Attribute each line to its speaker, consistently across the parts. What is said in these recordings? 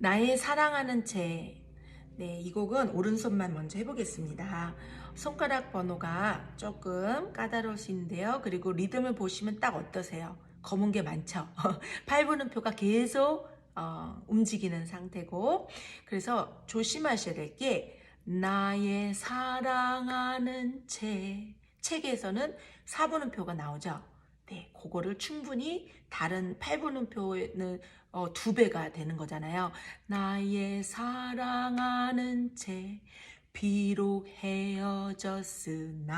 Speaker 1: 나의 사랑하는 채. 네, 이 곡은 오른손만 먼저 해보겠습니다. 손가락 번호가 조금 있는데요. 그리고 리듬을 보시면 딱 어떠세요? 검은 게 많죠? 팔분음표가 계속 어, 움직이는 상태고. 그래서 조심하셔야 될 게, 나의 사랑하는 채. 책에서는 4분음표가 나오죠. 네, 그거를 충분히 다른 8분음표는 어, 두 배가 되는 거잖아요. 나의 사랑하는 채 비록 헤어졌으나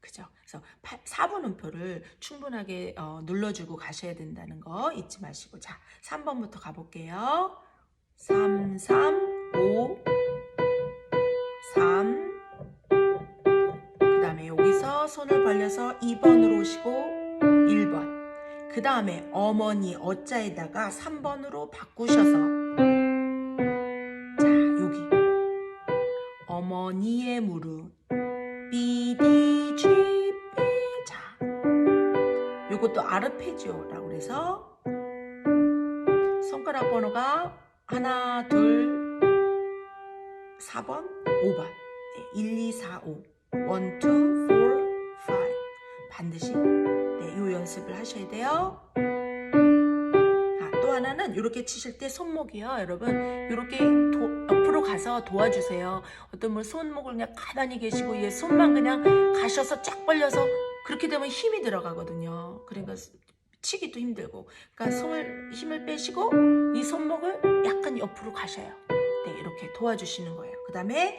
Speaker 1: 그죠? 그래서 4분음표를 충분하게 어, 눌러주고 가셔야 된다는 거 잊지 마시고 자 3번부터 가볼게요. 3, 3, 5, 3. 그 다음에 여기서 손을 벌려서 2번으로 오시고 1번. 그 다음에 어머니 어자에다가 3번으로 바꾸셔서. 자 여기. 어머니의 무릎 BDG 자. 요것도 아르페지오라고 그래서 손가락 번호가 하나 둘 4번 5번. 네, 1 2 4 5 1 2 4 5 반드시 연습을 하셔야 돼요. 아, 또 하나는 이렇게 치실 때 손목이요, 여러분. 이렇게 옆으로 가서 도와주세요. 어떤 분 손목을 그냥 가만히 계시고 얘 손만 그냥 가셔서 쫙 벌려서 그렇게 되면 힘이 들어가거든요. 그러니까 치기도 힘들고. 그러니까 손을 힘을 빼시고 이 손목을 약간 옆으로 가셔요. 네, 이렇게 도와주시는 거예요. 그 다음에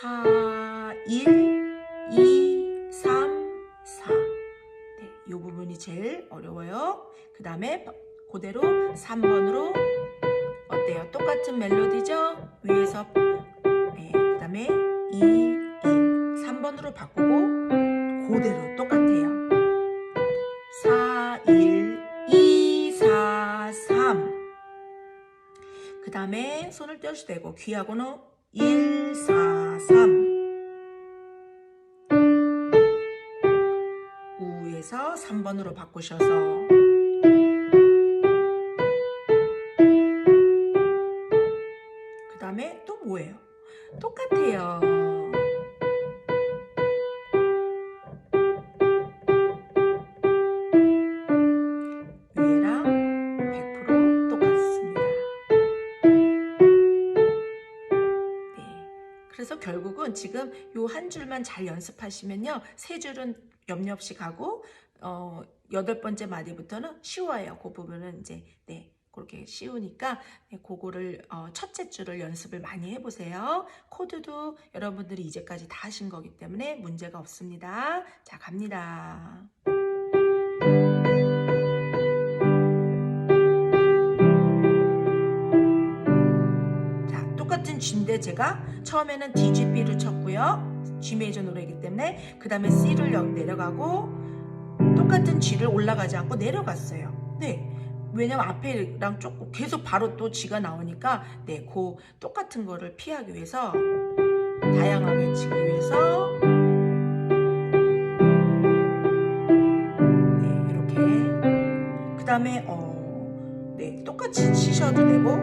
Speaker 1: 4, 1, 2, 3, 4. 네, 이 부분이 제일 어려워요. 그 다음에 그대로 3번으로 어때요? 똑같은 멜로디죠? 위에서 네, 그 다음에 2, 1, 3번으로 바꾸고 그대로 똑같아요. 4, 1, 2, 4, 3. 그 다음에 손을 떼어도 되고 귀하고는 1, 4, 3. 우에서 3번으로 바꾸셔서 그 다음에 또 뭐예요? 똑같아요. 위에랑 100% 똑같습니다. 네. 그래서 결국은 지금 요 한 줄만 잘 연습하시면요. 세 줄은 염려 없이 가고 어 여덟 번째 마디부터는 쉬워요. 그 부분은 이제 네. 그렇게 쉬우니까 네, 그거를 어, 첫째 줄을 연습을 많이 해보세요. 코드도 여러분들이 이제까지 다 하신 거기 때문에 문제가 없습니다. 자 갑니다. 자, 똑같은 G인데 제가 처음에는 D, G, B를 쳤고요. G 메이저 노래이기 때문에 그 다음에 C를 여- 내려가고 똑같은 G를 올라가지 않고 내려갔어요. 네. 왜냐면 앞에랑 조금 계속 바로 또 G가 나오니까 네, 그 똑같은 거를 피하기 위해서 다양하게 치기 위해서 네, 이렇게 그 다음에 어, 네, 똑같이 치셔도 되고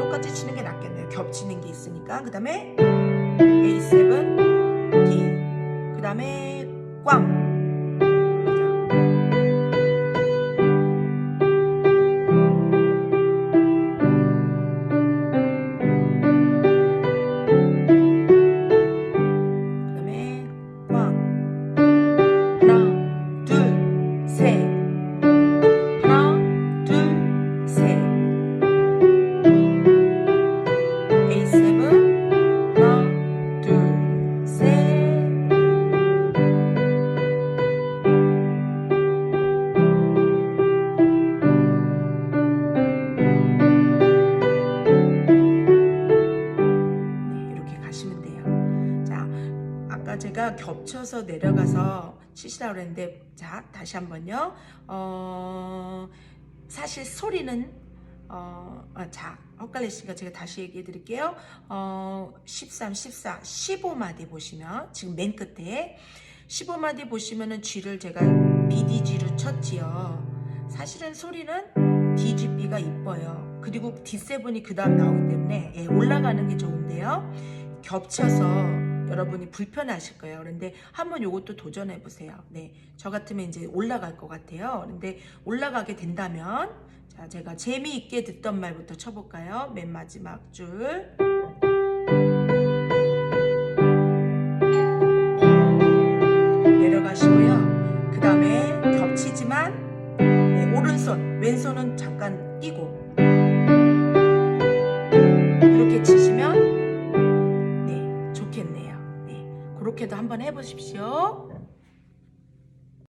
Speaker 1: 똑같이 치는 게 낫겠네요. 겹치는 게 있으니까. 그 다음에 A7, D. 그 다음에 꽝. 제가 겹쳐서 내려가서 치시라고 그랬는데 자, 다시 한번요. 어, 사실 소리는 어, 아, 자, 헛갈리시니까 제가 다시 얘기해 드릴게요. 어, 13, 14, 15마디 보시면, 지금 맨 끝에, 15마디 보시면은 G를 제가 BDG로 쳤지요. 사실은 소리는 DGB가 이뻐요. 그리고 D7이 그 다음 나오기 때문에 예, 올라가는 게 좋은데요. 겹쳐서 여러분이 불편하실 거예요. 그런데 한번 요것도 도전해 보세요. 네, 저 같으면 이제 올라갈 것 같아요. 그런데 올라가게 된다면 자, 제가 재미있게 듣던 말부터 쳐볼까요? 맨 마지막 줄. 그렇게도 한번 해보십시오.